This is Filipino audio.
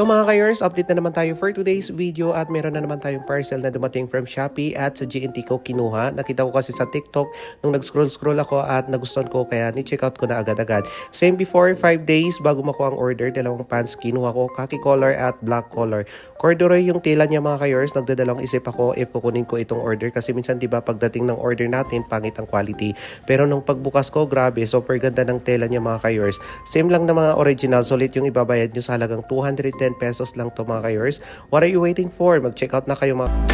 Hello mga ka-yours, update na naman tayo for today's video at meron na naman tayong parcel na dumating from Shopee at sa GNT ko kinuha. Nakita ko kasi sa TikTok nung nag-scroll-scroll ako at nagustuhan ko kaya ni-check out ko na agad-agad. Same before, 5 days bago makuha ang order, dalawang pants kinuha ko, khaki color at black color. Corduroy yung tela niya mga ka-yours, nagdadalawang isip ako if kukunin ko itong order kasi minsan 'di ba pagdating ng order natin pangit ang quality. Pero nung pagbukas ko, grabe, super ganda ng tela niya mga ka-yours. Same lang na mga original, sulit yung ibabayad nyo sa halagang 210 pesos lang to mga ka-yours. What are you waiting for? Mag-check out na kayo mga